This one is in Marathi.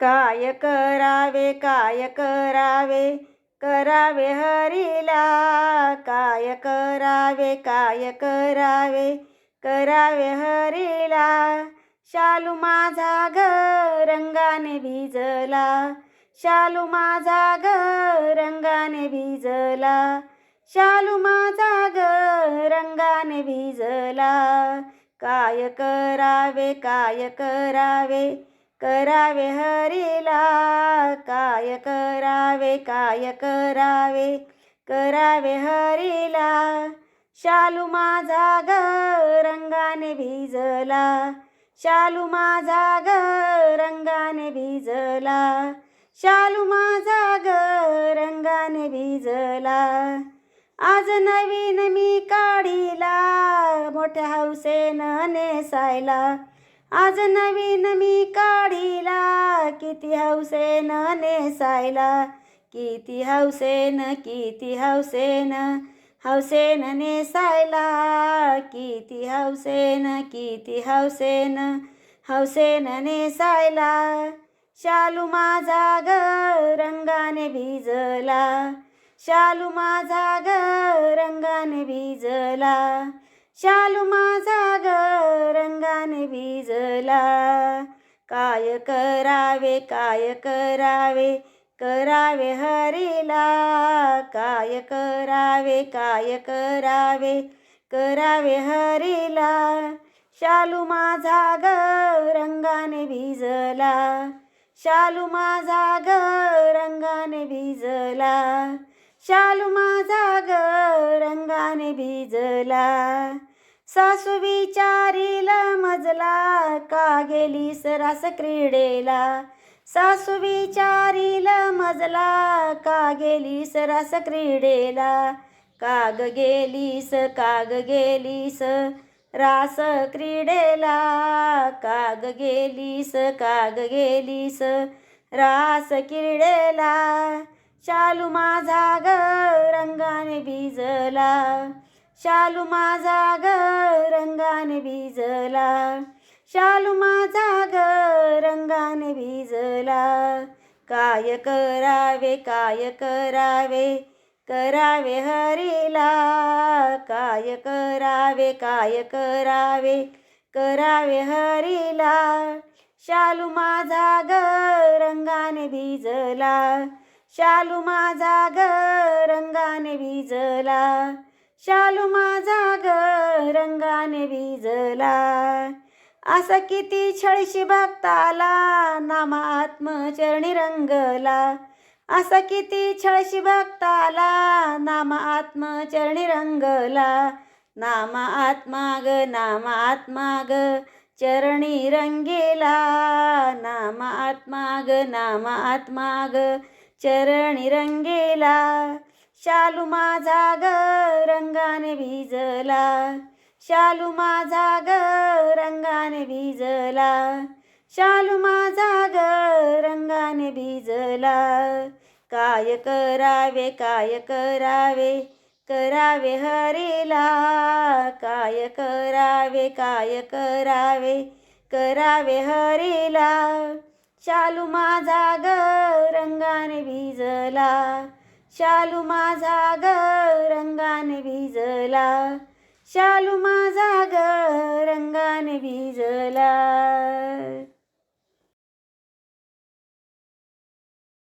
काय करावे काय करावे? करावे हरीला. काय करावे काय करावे? करावे हरीला. शालू माझा ग रंगाने भिजला. शालू माझा ग रंगाने भिजला. शालू माझा ग रंगाने भिजला. काय करावे काय करावे? करावे हरीला काय करावे काय करावे? करावे हरीला शालू माझा ग रंगाने भिजला. शालू माझा ग रंगाने भिजला. शालू माझा ग रंगाने भिजला. आज नवीन मी काढीला मोठ्या हौसेनं नेसायला. आज नवीन मी काढीला किती हौसेन नेसायला किती हौसेन किती हौसेन हौसेन नेसायला किती हौसेन किती हौसेन हौसेन नेसायला. शालू माझा ग रंगाने भिजला शालू माझा ग रंगाने भिजला शालू माझा ग भिजला काय करावे काय करावे करावे हरीला. काय करावे काय करावे करावे हरीला. शालू माझा ग रंगाने भिजला. शालू माझा ग रंगाने भिजला. शालू माझा ग रंगाने भिजला. सासू विचारीला मजला का गेली सरास क्रीडेला? सासू विचारीला मजला का गेलीस रास क्रीडेला? काग गेलीस काग गेलीस रास क्रीडेला? काग गेलीस काग गेलीस रास क्रीडेला? शालू माझा ग रंगाने भिजला. शालू माझा ग रंगाने भिजला. शालू माझा ग रंगाने भिजला. काय करावे काय करावे करावे हरीला. काय करावे काय करावे करावे हरीला. शालू माझा ग रंगाने भिजला. शालू माझा ग रंगाने भिजला. शालू माझा ग असा किती छळशी भक्ताला नामा आत्मचरणी रंगला. असा किती छळशी भक्ताला नामा आत्मचरणी रंगला. नामा आत्मा ग नामा आत्मा ग चरणी रंगेला. नामा आत्मा ग नामा आत्मा ग चरणी रंगेला. शालू माझा ग रंगाने भिजला. शालू माझा ग रंगाने भिजला. शालू माझा ग रंगाने भिजला. काय करावे काय करावे करावे हरीला. काय करावे काय करावे करावे हरीला. शालू माझा ग रंगाने भिजला. शालू माझा ग रंगाने भिजला. चालू माझा